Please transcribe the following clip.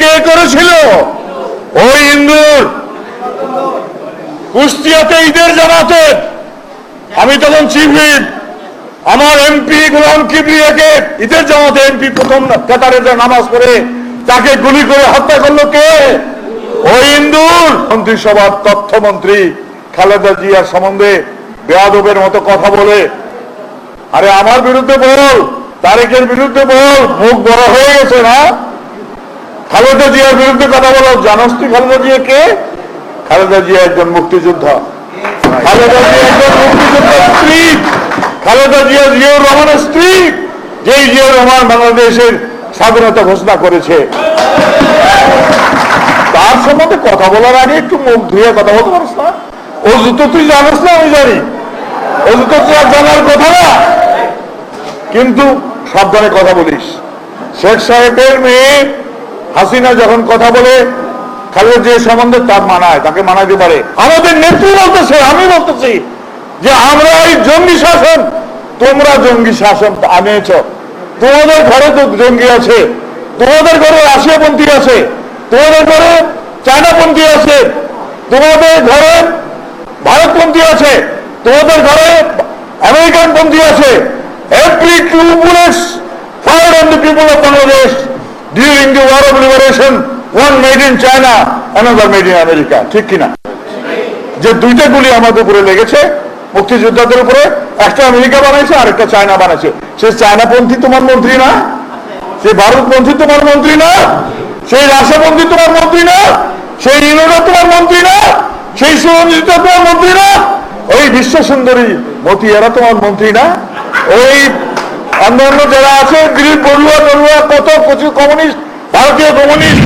কে করেছিল? ওই ইন্দুর। ঈদের আমি তখন চিফ আমার এমপি গোলাম কিবরিয়াকে ঈদের জামাতে এমপি প্রথম নামাজ তাকে গুলি করে হত্যা করল কে? ওই ইন্দুর। মন্ত্রিসভার তথ্যমন্ত্রী খালেদা জিয়ার সম্বন্ধে বেয়াদবের মতো কথা বলে, আরে আমার বিরুদ্ধে বল, তারেকের বিরুদ্ধে বল, মুখ বড় হয়ে গেছে না? খালেদা জিয়ার বিরুদ্ধে কথা বলো। জানোস তুই খালেদা জিয়া কে? খালেদা জিয়া একজন মুক্তিযোদ্ধা। খালেদা জিয়া একজন মুক্তিযোদ্ধার স্ত্রী। খালেদা জিয়া জিয়াউর রহমানের স্ত্রী। যেই জিয়াউর রহমান বাংলাদেশের স্বাধীনতা ঘোষণা করেছে। তার সম্বন্ধে কথা বলার আগে একটু মুখ ধুয়ে কথা বলতে পারিস না? ও জুতো তুই জানিস না, আমি জানি। ও জুতো তুই আর জানার কথা না। কিন্তু সাবধানে কথা বলিস। শেখ সাহেবের মেয়ে হাসিনা যখন কথা বলে খালেদা যে সম্বন্ধে তার মানায় তাকে মানাইতে পারে। আমাদের নেত্রী বলতেছে, আমি বলতেছি যে আমরা এই জঙ্গি শাসন, তোমরা জঙ্গি শাসন আনিয়েছ। তোমাদের ঘরে তো জঙ্গি আছে, তোমাদের ঘরে রাশিয়াপন্থী আছে, তোমাদের ঘরে চায়নাপন্থী আছে, তোমাদের ঘরে ভারতপন্থী আছে, তোমাদের ঘরে আমেরিকান পন্থী আছে। Every two bullets fired on the people of Bangladesh during the war of liberation, one made in China, another made in America. ঠিক কিনা? যে দুইটা গুলি আমাদের উপরে লেগেছে, মুক্তিযোদ্ধাদের উপরে, একটা আমেরিকা বানাইছে আর একটা চায়না বানাইছে। সে চায়নাপন্থী তোমার মন্ত্রী না? সেই ভারতপন্থী তোমার মন্ত্রী না? সেই রাশাপন্থী তোমার মন্ত্রী না? সেই ইউরোপা তোমার মন্ত্রী না? সেই সুরঞ্জিত তোমার মন্ত্রী না? ওই বিশ্ব সুন্দরী মতি এরা তোমার মন্ত্রী না? ওই অন্যান্য যারা আছে টড়ুয়া কত প্রচুর কমিউনিস্ট ভারতীয় কমিউনিস্ট।